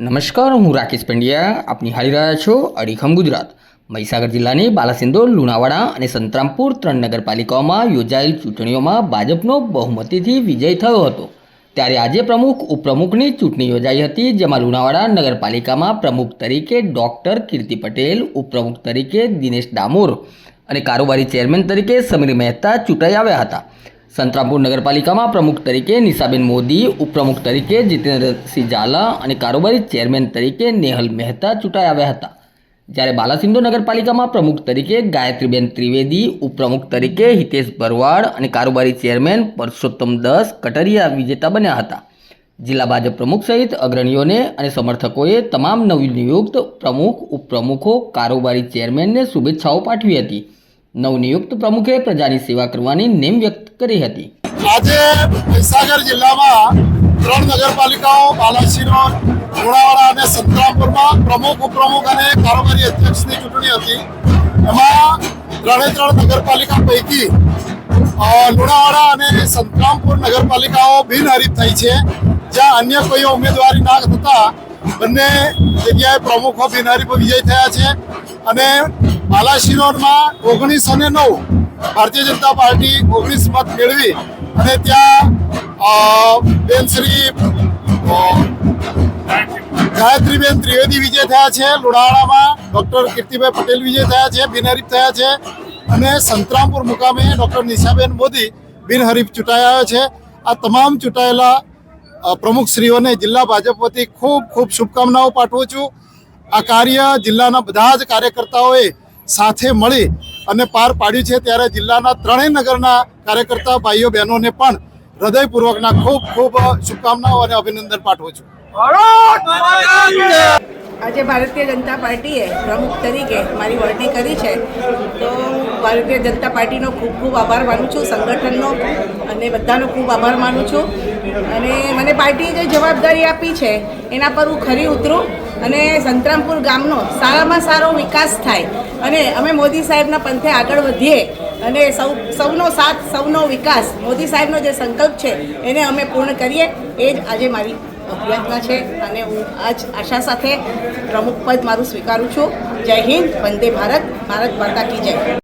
નમસ્કાર, હું રાકેશ પંડ્યા. આપની હાલી રહ્યા છો અડીખમ ગુજરાત. મહીસાગર જિલ્લાની બાલાસિંદોર, લુણાવાડા અને સંતરામપુર ત્રણ નગરપાલિકાઓમાં યોજાયેલ ચૂંટણીઓમાં ભાજપનો બહુમતીથી વિજય થયો હતો. ત્યારે આજે પ્રમુખ, ઉપપ્રમુખની ચૂંટણી યોજાઈ હતી, જેમાં લુણાવાડા નગરપાલિકામાં પ્રમુખ તરીકે ડૉક્ટર કીર્તિ પટેલ, ઉપપ્રમુખ તરીકે દિનેશ ડામોર અને કારોબારી ચેરમેન તરીકે સમીર મહેતા ચૂંટાઈ આવ્યા હતા. સંતરામપુર નગરપાલિકામાં પ્રમુખ તરીકે નિશાબેન મોદી, ઉપપ્રમુખ તરીકે જીતેન્દ્રસિંહ ઝાલા અને કારોબારી ચેરમેન તરીકે નેહલ મહેતા ચૂંટાઈ આવ્યા હતા. જ્યારે બાલાસિંદો નગરપાલિકામાં પ્રમુખ તરીકે ગાયત્રીબેન ત્રિવેદી, ઉપપ્રમુખ તરીકે હિતેશ ભરવાડ અને કારોબારી ચેરમેન પરસોત્તમ દસ કટરિયા વિજેતા બન્યા હતા. જિલ્લા ભાજપ પ્રમુખ સહિત અગ્રણીઓને અને સમર્થકોએ તમામ નવનિયુક્ત પ્રમુખ, ઉપપ્રમુખો, કારોબારી ચેરમેનને શુભેચ્છાઓ પાઠવી હતી. નવનિયુક્ત પ્રમુખે પ્રજાની સેવા કરવાની નેમ વ્યક્ત કરી હતી. આજે મહીસાગર જિલ્લામાં ત્રણ નગરપાલિકાઓ બાલાસિનોર લુણાવાડા અને સંતરામપુરમાં પ્રમુખ, ઉપપ્રમુખ અને કારોબારી અધ્યક્ષની ચૂંટણી હતી. એમાં ત્રણે ત્રણ નગરપાલિકા પૈકી લુણાવાડા અને સંતરામપુર નગરપાલિકાઓ બિનહરીફ થઈ છે. જ્યાં અન્ય કોઈ ઉમેદવારી ના થતા બંને જગ્યાએ પ્રમુખો બિનહરીફ વિજય થયા છે અને બાલાસિનોરમાં ઓગણીસ અને નવ ભારતીય જનતા પાર્ટી ઓગણીસ મત મેળવી અને ત્યાં બેન શ્રી ગાયત્રીબેન ત્રિવેદી વિજય થયા છે, લુણાવાડામાં ડૉક્ટર કીર્તિભાઈ પટેલ વિજય થયા છે બિનહરીફ થયા છે અને સંતરામપુર મુકામે ડૉક્ટર નિશાબેન મોદી બિનહરીફ ચૂંટાયા છે. આ તમામ ચૂંટાયેલા પ્રમુખ પ્રમુખશ્રીઓને જિલ્લા ભાજપ વતી ખૂબ ખૂબ શુભકામનાઓ પાઠવું છું. આ કાર્ય જિલ્લાના બધા જ કાર્યકર્તાઓએ સાથે મળી અને પાર પાડ્યું છે ત્યારે જિલ્લાના ત્રણેય નગરના કાર્યકર્તા ભાઈઓ બહેનોને પણ હૃદયપૂર્વકના ખૂબ ખૂબ શુભકામનાઓ અને અભિનંદન પાઠવું છું. આજે ભારતીય જનતા પાર્ટીએ પ્રમુખ તરીકે મારી વરણી કરી છે. તો ભારતીય જનતા પાર્ટીનો ખૂબ ખૂબ આભાર માનું છું, સંગઠનનો અને બધાનો ખૂબ આભાર માનું છું. અને મને પાર્ટીએ જે જવાબદારી આપી છે, એના પર હું ખરી ઉતરું. અને સંતરામપુર ગામનો સારામાં સારો વિકાસ થાય. અને અમે મોદી સાહેબના પંથે આગળ વધીએ અને સૌ સૌનો સાથ, સૌનો વિકાસ મોદી સાહેબનો જે સંકલ્પ છે એને અમે પૂર્ણ કરીએ. એ જ આજે મારી પ્રયત્ન છે અને હું આજ આશા સાથે પ્રમુખ પદ મારું સ્વીકારું છું. જય હિન્દ, વંદે ભારત ભારત માતા કી જય.